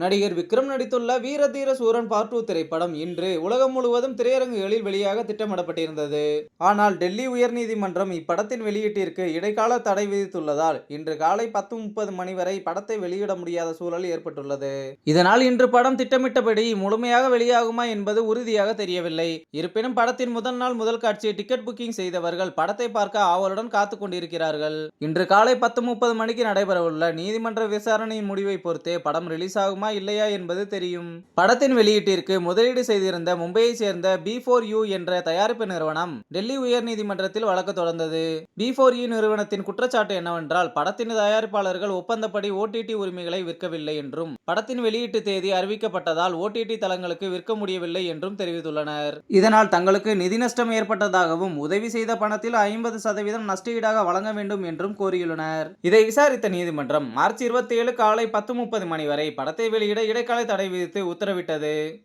நடிகர் விக்ரம் நடித்துள்ள வீரதீர சூரன் பார்ட் டூ திரைப்படம் இன்று உலகம் முழுவதும் திரையரங்குகளில் வெளியாக திட்டமிடப்பட்டிருந்தது. ஆனால் டெல்லி உயர்நீதிமன்றம் இப்படத்தின் வெளியீட்டிற்கு இடைக்கால தடை விதித்துள்ளதால் இன்று காலை பத்து முப்பது மணி வரை படத்தை வெளியிட முடியாத சூழல் ஏற்பட்டுள்ளது. இதனால் இன்று படம் திட்டமிட்டபடி முழுமையாக வெளியாகுமா என்பது உறுதியாக தெரியவில்லை. இருப்பினும் படத்தின் முதல் நாள் முதல் காட்சியை டிக்கெட் புக்கிங் செய்தவர்கள் படத்தை பார்க்க ஆவலுடன் காத்து கொண்டிருக்கிறார்கள். இன்று காலை பத்து முப்பது மணிக்கு நடைபெறவுள்ள நீதிமன்ற விசாரணையின் முடிவை பொறுத்தே படம் ரிலீஸ் ஆகுமா இல்லையா என்பது தெரியும். படத்தின் வெளியீட்டிற்கு முதலீடு செய்திருந்த மும்பையை சேர்ந்த பி ஃபோர் யூ என்ற தயாரிப்பு நிறுவனம் டெல்லி உயர்நீதிமன்றத்தில் வழக்கு தொடர்ந்தது. பி ஃபோர் யூ நிறுவனத்தின் குற்றச்சாட்டு என்னவென்றால் படத்தின் தயாரிப்பாளர்கள் ஒப்பந்தப்படி ஓடிடி உரிமைகளை விற்கவில்லை என்றும் படத்தின் வெளியீட்டு தேதி அறிவிக்கப்பட்டதால் ஓடிடி தளங்களுக்கு விற்க முடியவில்லை என்றும் தெரிவித்துள்ளனர். இதனால் தங்களுக்கு நிதி நஷ்டம் ஏற்பட்டதாகவும் உதவி செய்த பணத்தில் ஐம்பது சதவீதம் நஷ்டஈடாக வழங்க வேண்டும் என்றும் கோரியுள்ளனர். இதை விசாரித்த நீதிமன்றம் மார்ச் இருபத்தி ஏழு காலை பத்து முப்பது மணி வரை படத்தை வெளியிட இடைக்கால தடை விதித்து உத்தரவிட்டது.